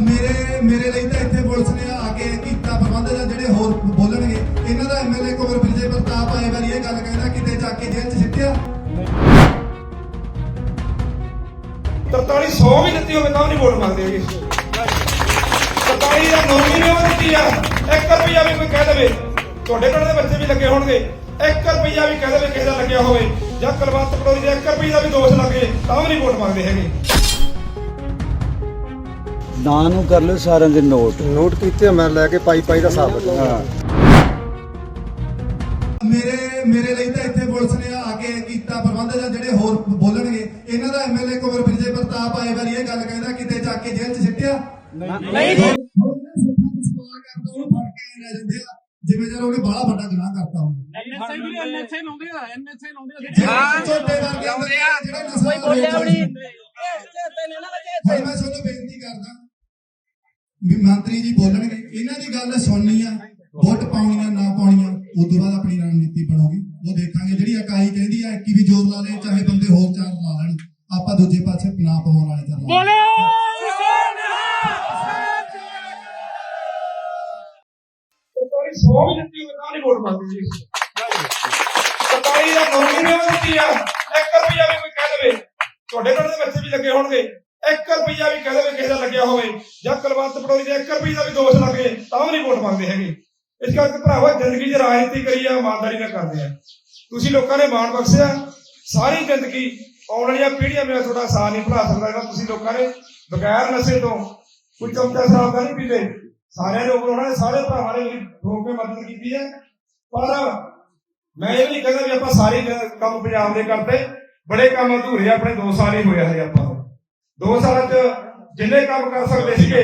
ਮੇਰੇ ਮੇਰੇ ਲਈ ਤਾਂ ਇੱਥੇ ਪੁਲਿਸ ਨੇ ਆ ਕੇ ਕੀਤਾ ਪ੍ਰਬੰਧ ਜਾਂ ਜਿਹੜੇ ਹੋਰ ਬੋਲਣਗੇ। ਇਹਨਾਂ ਦਾ ਐਮਐਲਏ ਕੋਲ ਵਿਜੇ ਪ੍ਰਤਾਪ ਆਏ ਵਾਰੀ ਇਹ ਗੱਲ ਕਹਿੰਦਾ ਕਿਤੇ ਜਾ ਕੇ ਜੇਲ੍ਹ 'ਚ ਸਿੱਟਿਆ। 4300 ਵੀ ਦਿੱਤੀ ਹੋਵੇ ਤਾਂ ਵੀ ਨਹੀਂ ਵੋਟ ਮੰਗਦੇ ਹੈਗੇ। 43 ਦਾ ਨੌਕਰੀ ਨਹੀਂ ਉਹ ਦਿੱਤੀ ਆ। 1 ਰੁਪਿਆ ਵੀ ਕੋਈ ਕਹਿ ਦੇਵੇ। ਤੁਹਾਡੇ ਕੋਲ ਦੇ ਬੱਚੇ ਵੀ ਲੱਗੇ ਹੋਣਗੇ। 1 ਰੁਪਿਆ ਵੀ ਕਹਿ ਦੇਵੇ ਕਿਸੇ ਦਾ ਲੱਗਿਆ ਹੋਵੇ। ਜਾਂ ਕਲਵੰਤ ਪਟੋਰੀ ਦੇ 1 ਰੁਪਏ ਦਾ ਵੀ ਦੋਸ਼ ਲੱਗੇ, ਤਾਂ ਵੀ ਨਹੀਂ ਵੋਟ ਮੰਗਦੇ ਹੈਗੇ। ਨਾਂ ਨੂੰ ਕਰ ਲਿਓ ਸਾਰਿਆਂ ਦੇ ਨੋਟ। ਨੋਟ ਕੀਤੇ ਮੈਂ ਲੈ ਕੇ ਪਾਈ ਪਾਈ ਦਾ ਹਿਸਾਬ ਹਾਂ। ਮੇਰੇ ਮੇਰੇ ਲਈ ਤਾਂ ਇੱਥੇ ਪੁਲਿਸ ਨੇ ਆ ਕੇ ਕੀਤਾ ਪ੍ਰਬੰਧ ਜਾਂ ਜਿਹੜੇ ਹੋਰ ਬੋਲਣਗੇ ਇਹਨਾਂ ਦਾ ਐਮਐਲਏ ਕੋਲ ਵਿਜੇ ਪ੍ਰਤਾਪ ਆਏ ਵਾਲੀ ਇਹ ਗੱਲ ਕਹਿੰਦਾ ਕਿਤੇ ਜਾ ਕੇ ਜੇਲ੍ਹ 'ਚ ਸਿੱਟਿਆ? ਨਹੀਂ। ਜਿਵੇਂ ਜਦ ਉਹਨੇ ਬਾਹਲਾ ਵੱਡਾ ਗੁਨਾਹ ਕਰਤਾ ਹੁੰਦਾ ਐਨਐਸਏ ਵੀ ਐਨਐਸਏ ਲਾਉਂਦੇ ਆ ਐਨਐਸਏ ਲਾਉਂਦੇ ਆ। ਹਾਂ। ਛੋਟੇ ਵਰਗੇ ਲਾਉਂਦੇ ਆ। ਜਿਹੜਾ ਨਸ਼ਾ ਬੋਲਿਆ ਵੀ ਹੁਣ ਮੈਂ ਤੁਹਾਨੂੰ ਬੇਨਤੀ ਕਰਦਾ ਵੀ ਮੰਤਰੀ ਜੀ ਬੋਲਣਗੇ ਇਹਨਾਂ ਦੀ ਗੱਲ ਸੁਣਨੀ ਆ ਵੋਟ ਪਾਉਣੀਆਂ ਨਾ ਪਾਉਣੀਆਂ ਉਸ ਤੋਂ ਬਾਅਦ ਆਪਣੀ ਰਣਨੀਤੀ ਬਣਾਉਗੀ ਉਹ ਦੇਖਾਂਗੇ ਜਿਹੜੀ ਇਕਾਈ ਕਹਿੰਦੀ ਆ ਕਿ ਵੀ ਜੋਰ ਲਾ ਲੈ ਚਾਹੇ ਬੰਦੇ ਹੋਰ ਚਾਰ ਲਾ ਲੈਣ। ਆਪਾਂ ਦੂਜੇ ਪਾਸੇ ਨਾ ਪਵਾਉਣ ਵਾਲੇ ਚੱਲ ਬੋਲੇ 4300 ਵੀ ਦਿੱਤੀ ਹੋਵੇ ਤਾਂ ਨਹੀਂ ਵੋਟ ਜੀ। 43 ਦਾ ਨੌਕਰੀ ਨਹੀਂ ਉਹ ਦਿੱਤੀ ਆ 1 ਰੁਪਿਆ ਵੀ ਕੋਈ ਕਹਿ ਦੇਵੇ। ਤੁਹਾਡੇ ਕੋਲ ਦੇ ਬੱਚੇ ਵੀ ਲੱਗੇ ਹੋਣਗੇ। 1 ਰੁਪਿਆ ਵੀ ਕਹਿ ਵੀ ਕਿਸੇ ਦਾ ਲੱਗਿਆ ਹੋਵੇ, ਜਾਂ ਕਲਵੰਤ ਪਟੋਰੀ ਦੇ 1 ਰੁਪਏ ਦਾ ਵੀ ਦੋਸ਼ ਲੱਗੇ ਤਾਂ ਵੀ ਨਹੀਂ ਵੋਟ ਮੰਗਦੇ ਹੈਗੇ। ਇਸ ਕਰਕੇ ਭਰਾਵਾ, ਜ਼ਿੰਦਗੀ 'ਚ ਰਾਜਨੀਤੀ ਕਰੀ ਆ, ਇਮਾਨਦਾਰੀ ਨਾਲ ਕਰਦੇ ਆ। ਤੁਸੀਂ ਲੋਕਾਂ ਨੇ ਮਾਣ ਬਖਸ਼ਿਆ, ਸਾਰੀ ਜ਼ਿੰਦਗੀ, ਆਉਣ ਵਾਲੀਆਂ ਪੀੜ੍ਹੀਆਂ ਮੇਰਾ ਤੁਹਾਡਾ ਸਾਥ ਨਹੀਂ ਭੁਲਾ ਸਕਦਾ ਜਿਹੜਾ ਤੁਸੀਂ ਲੋਕਾਂ ਨੇ ਬਗੈਰ ਨਸ਼ੇ ਤੋਂ ਕੋਈ ਚਮਚਾ ਸ਼ਰਾਬ ਦਾ ਨਹੀਂ ਪੀਂਦੇ। ਸਾਰਿਆਂ ਲੋਕ ਉਹਨਾਂ ਨੇ ਸਾਰੇ ਭਰਾਵਾਂ ਨੇ ਠੋਕ ਕੇ ਮਦਦ ਕੀਤੀ ਹੈ। ਪਰ ਮੈਂ ਇਹ ਵੀ ਕਹਿੰਦਾ ਵੀ ਆਪਾਂ ਸਾਰੇ ਕੰਮ ਪੰਜਾਬ ਦੇ ਕਰਦੇ। ਬੜੇ ਕੰਮ ਅਧੂਰੇ ਆਪਣੇ 2 ਸਾਲ ਹੀ ਹੋਇਆ ਹਜੇ ਆਪਾਂ 2 ਸਾਲਾਂ 'ਚ ਜਿੰਨੇ ਕੰਮ ਕਰ ਸਕਦੇ ਸੀਗੇ,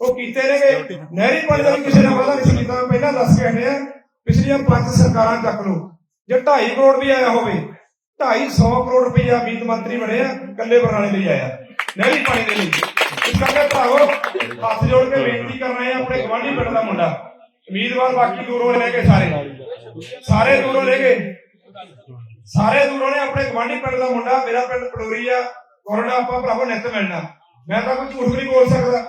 ਉਹ ਕੀਤੇ ਨੇਗੇ। ਨਹਿਰੀ ਪਾਣੀ ਦਾ ਵੀ ਕਿਸੇ ਨੇ ਵਾਅਦਾ ਨਹੀਂ ਕੀਤਾ। ਪਹਿਲਾਂ ਦੱਸ ਕੇ ਹਟੇ ਆ, ਪਿਛਲੀਆਂ ਪੰਜ ਸਰਕਾਰਾਂ ਚੱਕ ਲਓ। ਜੇ 2.5 ਕਰੋੜ ਵੀ ਆਇਆ ਹੋਵੇ 250 ਕਰੋੜ ਰੁਪਈਆ ਮੀਤ ਮੰਤਰੀ ਬਣੇ ਕੱਲੇ ਬਰਨਾਲੇ ਲਈ ਆਇਆ। ਨਹਿਰੀ ਪਾਣੀ ਦੇ ਲਈ। ਇਸ ਕਰਕੇ ਭਰਾਵੋ, ਹੱਥ ਜੋੜ ਕੇ ਬੇਨਤੀ ਕਰ ਰਹੇ ਆ ਆਪਣੇ ਗਵਾਂਢੀ ਪਿੰਡ ਦਾ ਮੁੰਡਾ। ਉਮੀਦਵਾਰ ਬਾਕੀ ਦੂਰੋਂ ਲੈ ਕੇ ਸਾਰੇ। ਸਾਰੇ ਦੂਰੋਂ ਲੈ ਕੇ। ਸਾਰੇ ਦੂਰੋਂ ਨੇ ਆਪਣੇ ਗਵਾਂਢੀ ਪਿੰਡ ਦਾ ਮੁੰਡਾ। ਮੇਰਾ ਪਿੰਡ ਪੜੋਰੀ ਆ। ਕੋਰੜਾ ਆਪਾਂ ਭਰਾਵੋ ਨਿੱਤ ਮਿਲਣਾ। ਮੈਂ ਤਾਂ ਕੋਈ ਝੂਠ ਨਹੀਂ ਬੋਲ ਸਕਦਾ।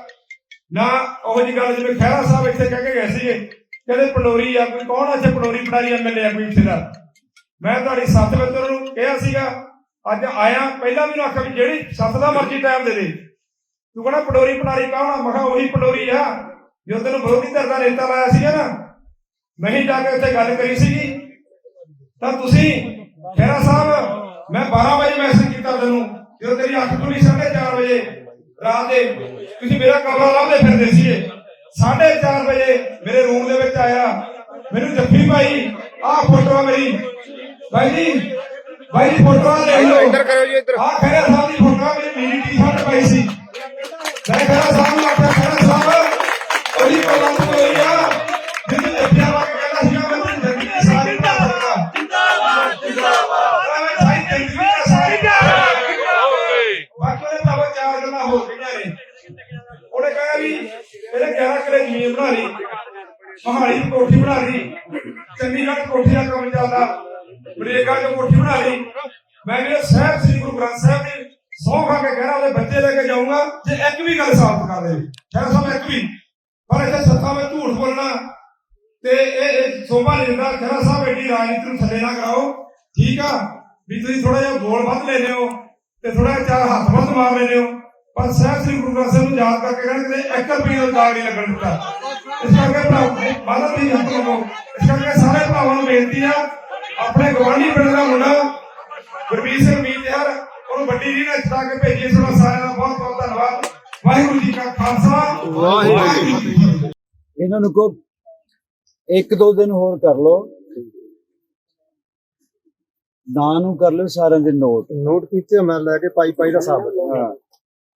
ਨਾ ਉਹ ਜੀ ਗੱਲ ਜਿਵੇਂ ਖਹਿਰਾ ਸਾਹਿਬ ਇੱਥੇ ਕਹਿ ਕੇ ਗਏ ਸੀਗੇ, ਕਹਿੰਦੇ ਪਡੋਰੀ ਆ, ਕੋਈ ਕੌਣ ਆ ਇੱਥੇ ਪਡੋਰੀ ਪਟਾਰੀ ਐਮਐਲਏ ਆ ਕੋਈ ਇੱਥੇ ਦਾ? ਮੈਂ ਤੁਹਾਡੀ ਸੱਤ ਮਿੱਤਰ ਨੂੰ ਕਿਹਾ ਸੀਗਾ, ਅੱਜ ਆਇਆ, ਪਹਿਲਾਂ ਵੀ ਆਖਿਆ ਵੀ ਜਿਹੜੀ ਸੱਤ ਦਾ ਮਰਜ਼ੀ ਟਾਈਮ ਦੇ ਦੇ। ਤੂੰ ਕਹਿੰਦਾ ਪਡੋਰੀ ਪਟਾਰੀ ਕੌਣ ਆ? ਮੈਂ ਕਿਹਾ ਉਹੀ ਪਡੋਰੀ ਆ। ਜੋ ਤੈਨੂੰ ਵਿਰੋਧੀ ਧਿਰ ਦਾ ਰੇਤਾ ਲਾਇਆ ਸੀਗਾ ਨਾ, ਮੈਂ ਜਾ ਕੇ ਉੱਥੇ ਗੱਲ ਕਰੀ ਸੀਗੀ। ਤਾਂ ਤੁਸੀਂ, ਖਹਿਰਾ ਸਾਹਿਬ, ਮੈਂ 12 ਵਜੇ ਮੈਸੇਜ ਕੀਤਾ ਤੈਨੂੰ। ਜਦੋਂ ਤੇਰੀ ਅੱਖ ਖੁੱਲੀ 4:30 ਵਜੇ ਰਾਤ ਦੇ ਤੁਸੀਂ ਮੇਰਾ ਕਮਰਾ ਲੱਭਦੇ ਫਿਰਦੇ ਸੀਗੇ। 4:30 ਵਜੇ ਮੇਰੇ ਰੂਮ ਦੇ ਵਿੱਚ ਆਇਆ। ਮੈਨੂੰ ਜੱਫੀ ਪਾਈ ਆਹ ਫੋਟੋ ਮੇਰੀ। ਭਾਈ ਜੀ ਭਾਈ ਜੀ ਫੋਟੋ ਆ ਲੈ ਲਓ। ਇੱਧਰ ਕਰੋ ਜੀ ਇੱਧਰ। ਆਹ ਖੇਰਾ ਸਾਹਿਬ ਦੀ ਫੋਟੋ ਮੇਰੀ ਨੀਲੀ ਟੀ-ਸ਼ਰਟ ਪਾਈ ਸੀ। ਮੈਂ ਖੇਰਾ ਸਾਹਿਬ ਨੂੰ ਆਖਿਆ ਖੇਰਾ ਸਾਹਿਬ ਉਹਦੀ ਮਹਾਲੀ ਦੀ ਕੋਠੀ ਬਣਾ ਲਈ। ਚੰਡੀਗੜ੍ਹ ਕੋਠੀ ਦਾ ਕੰਮ ਚੱਲਦਾ। ਬਰੇਗਾ ਦੀ ਕੋਠੀ ਬਣਾ ਲਈ। ਮੈਂ ਵੀ ਸਾਹਿਬ ਸ੍ਰੀ ਗੁਰੂ ਗ੍ਰੰਥ ਸਾਹਿਬ ਦੀ ਸੌ ਖਾ ਕੇ ਕਹਿਣਾ ਉਹਦੇ ਬੱਚੇ ਲੈ ਕੇ ਜਾਊਂਗਾ ਜੇ ਇੱਕ ਵੀ ਗੱਲ ਸਾਫ਼ ਕਰ ਦੇ। ਖੈਰ ਸਾਹਿਬ, ਇੱਕ ਵੀ। ਪਰ ਇੱਥੇ ਸੱਤਾ ਵਿੱਚ ਝੂਠ ਬੋਲਣਾ ਤੇ ਇਹ ਸੋਭਾ ਨਹੀਂ ਦਿੰਦਾ। ਸਾਹਿਬ ਐਡੀ ਰਾਜਨੀਤੀ ਨੂੰ ਥੱਲੇ ਨਾ ਕਰਾਓ। ਠੀਕ ਆ? ਵੀ ਤੁਸੀਂ ਥੋੜਾ ਜਿਹਾ ਗੋਲ ਵੱਧ ਲੈਨੇ ਹੋ ਤੇ ਥੋੜਾ ਜਿਹਾ ਚਾਰ ਹੱਥ ਵੱਧ ਮਾਰ ਲੈਨੇ ਹੋ। ਪਰ ਸਾਹਿਬ ਸ੍ਰੀ ਗੁਰੂ ਗ੍ਰੰਥ ਸਾਹਿਬ ਨੂੰ ਯਾਦ ਕਰਕੇ ਕਹਿੰਦੇ ਕਿ ਇੱਕ ਰੁਪਏ ਦਾ ਦਾਗ ਨਹੀਂ ਲੱਗਣ ਦਿੱਤਾ। ਇਸ ਕਰਕੇ ਮਾਤਾ ਦੀ ਹੱਥ ਲਵੋ ਇਸ ਕਰਕੇ ਸਾਰੇ ਭਰਾਵਾਂ ਨੂੰ ਬੇਨਤੀ ਆ ਆਪਣੇ ਗਵਾਂਢੀ ਪਿੰਡ ਦਾ ਮੁੰਡਾ ਗੁਰਬੀਰ ਸਿੰਘ ਮੀਤ ਯਾਰ ਉਹਨੂੰ ਵੱਡੀ ਜੀ ਨੇ ਚਿਤਾ ਕੇ ਭੇਜੀ ਤੁਹਾਡਾ ਸਾਰਿਆਂ ਦਾ ਬਹੁਤ ਬਹੁਤ ਧੰਨਵਾਦ। ਵਾਹਿਗੁਰੂ ਜੀ ਕਾ ਖਾਲਸਾ। ਵਾਹਿਗੁਰੂ। ਜੀ ਇਹਨਾਂ ਨੂੰ ਕੋ ਇੱਕ ਦੋ ਦਿਨ ਹੋਰ ਕਰ ਲਓ। ਨਾਂ ਨੂੰ ਕਰ ਲਿਓ ਸਾਰਿਆਂ ਦੇ ਨੋਟ। ਨੋਟ ਕੀਤੇ ਮੈਂ ਲੈ ਕੇ ਪਾਈ ਪਾਈ ਦਾ ਹਿਸਾਬ। ਬਤਾਉਂਦਾ ਹਾਂ।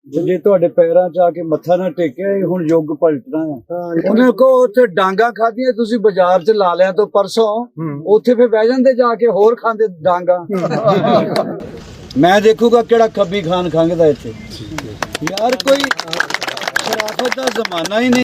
ਜੇ ਤੁਹਾਡੇ ਪੈਰਾਂ 'ਚ ਆ ਕੇ ਮੱਥਾ ਨਾ ਟੇਕਿਆ ਇਹ ਹੁਣ ਯੁੱਗ ਪਲਟਣਾ ਹੈ। ਹਾਂ ਉਹਨਾਂ ਕੋ ਉੱਥੇ ਡਾਂਗਾ ਖਾਧੀਆਂ ਤੁਸੀਂ ਬਾਜ਼ਾਰ 'ਚ ਲਾ ਲਿਆ ਤੋਂ ਪਰਸੋਂ। ਉੱਥੇ ਫੇ ਬਹਿ ਜਾਂਦੇ ਜਾ ਕੇ ਹੋਰ ਖਾਂਦੇ ਡਾਂਗਾ। ਮੈਂ ਦੇਖੂਗਾ ਕਿਹੜਾ ਖੱਬੀ ਖਾਨ ਖੰਗਦਾ ਇੱਥੇ। ਯਾਰ ਕੋਈ ਸ਼ਰਾਫਤ ਦਾ ਜ਼ਮਾਨਾ ਹੀ ਨਹੀਂ।